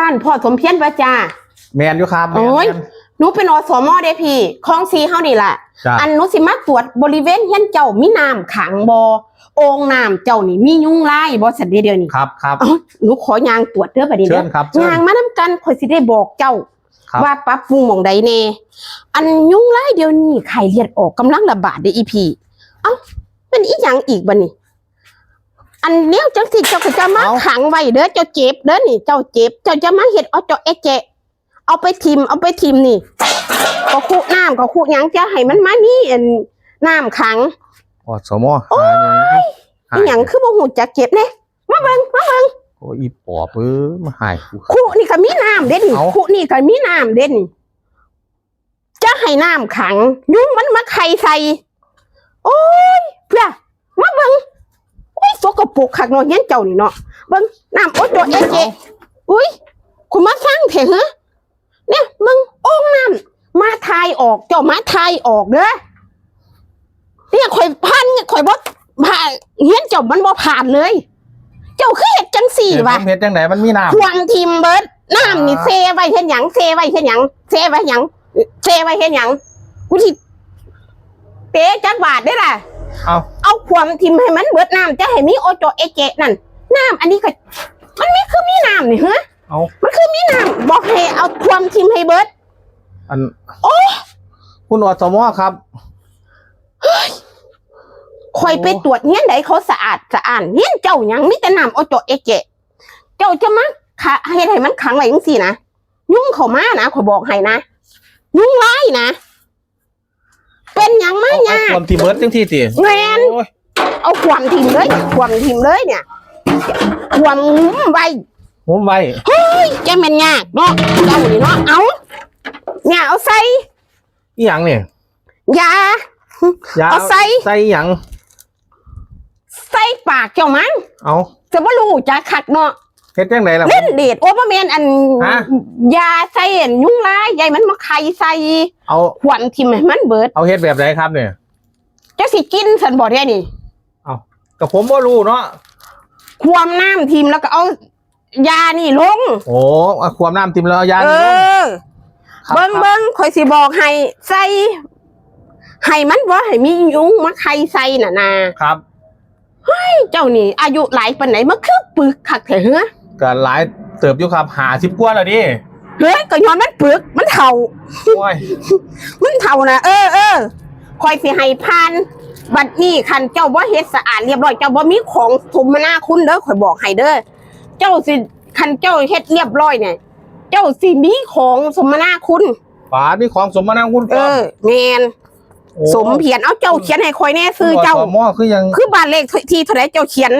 บ้านพ่อสมเพียรประจาแมนอยู่ครับแมนโอ้ย แม่น หนูเป็นอสมอเด้พี่คลองซีเฮานี่ล่ะ จ้ะ อันหนูสิมาตรวจบริเวณเฮียนเจ้ามีน้ำขังบ่โอ่งน้ำเจ้านี่มียุงลายบ่สันเดเดียวนี่ครับครับ เอ้าหนูขอยางตรวจเด้อบัดนี้เชิเด้อญครับเชิญ ยางมานํกันข่อยสิได้บอกเจ้า ครับ ว่าปรับปรุงหม่องใดแน่อันยุงลายเดียวนี้ไข้เลือดออกกำลังระบาดเด้ออีพี่เอ้าเป็นอีหยังอีกบัดนี้ อันเนี้ยจังสิเจ้าก็จะมาขังไว้เด้อเจ้าเจ็บเด้อนี่เจ้าเจ็บ เจ้าจะมาเฮ็ดเอาเจ้าเอะเจะเอาไปทิมเอาไปทิมนี่ ก็คุน้ำก็คุหยังจะให้มันมานี่อันน้ำขังอสมหาหอีหยังคือบ่ฮู้จักเก็บเด้มาเบิ่งมาเบิ่งโอ้ยอีปอบเออมาหายกูครับคุนี่ก็มีน้ำเด้นี่เอ้า คุนี่ก็มีน้ำเด้นี่จะให้น้ำขัง ยุงมันมาไข่ใส่โอ้ยเพื่อมาเบิ่งโอ้ยส กปรกคักเนาะเฮียนเจ้านี่เนาะเบิ่งน้ำโอ้ตัวเอะเจอุ้ยคุณมาฟังเถอะเหรอเนี่ยเบิ่งโอ่งน้ำมาทายออกเจ้ามาทายออกเด้อเนี่ยข่อยพันเนี่ยข่อยบ่ผ่านเฮียนเจ้ามันบ่ผ่านเลย เจ้าคือเฮ็ดจังสี่เฮ็ดวะผมเฮ็ดจังไหนมันมีน้ำควงทีมเบิร์ดน้ำนี่เซไว้เฮ็ดหยังเซไว้เฮ็ดหยังเซไว้หยังเซไว้เฮ็ดหยังกูสิเตะจักบาทได้ล่ะเอา เอาความทีมให้มันเบิดน้ำจะให้มีโอโจเอเจนั่นน้ำอันนี้ก็มันไม่คือมีน้ำนี่ฮะเอามันคือมีน้ำบอกให้เอาความทีมให้เบิด อันโอ้คุณอสมครับคอยไปตรวจเงี้ยไหนเขาสะอาดสะอาดเงี้ยเจ้าหยังมีแต่น้ำโอโจเอเจเจ้าจะมาขาเฮ็ดให้มันขังไว้จังซี่นะยุ่งเข้ามานะขอยบอกให้นะยุ่งร้ายนะ เป็นหยังมาเอาเนี่ยเอาความที่เบิร์ดจังที่ติแมนโอ้ย เอาความทิมเลยความทิมเลยเนี่ยความไว้ผมไว้เฮ้ยแกแม่นยากเนาะเจ้านี่เนาะเอาเนี่ยเอาใส่อีหยังเนี่ยยายาเอาใส่ใส่อีหยังใส่ปากเจ้ามันเอาจะบ่รู้จักคักเนาะเฮ็ดจังไหนล่ะเล่นเดทโอเปอร์แมนอันฮะยาใส่อันยุงลายใหญ่มันมาไข่ใส่เอาขวัญทิมให้มันเบิด เอาเฮ็ดแบบไหนครับเนี่ยจะสิกินสันบ่ได้นี่เอา กับผมบ่รู้เนาะความน้ำทิมแล้วก็เอายานี่ลง โอ้เอาความน้ำติมแล้วเอายาเอนี่ลง อ ครับ เบิ้งครับเบิ้งคอยสิบอกให้ใส่ให้มันว่าให้มียุงมาใครใส่น่ะนาครับเจ้านี่ อายุหลายปานไหนมันคือปึกคักแท้เฮ้อก็หลายเติบอยู่ครับหาสิบกว่าแล้วดิเฮ้ยก็ย้อนมันปึก มันเฒ่า โอ้ยมันเฒ่านะเออเออคอยสิให้พาน บัดนี้คันเจ้าบ่เฮ็ดสะอาดเรียบร้อยเจ้าบ่มีของสมนาคุณเด้อข่อยบอกให้เด้อเจ้าสิคันเจ้าเฮ็ดเรียบร้อยเนี่ย เจ้าสิมีของสมนาคุณฝานี่ของสมนาคุณเออแม่นโอ้สมเพียรเอาเจ้าเขียนให้คอยแน่ซื้อเจ้าสมอคือยังคือบ้านเลขที่เท่าไหรเจ้าเขียน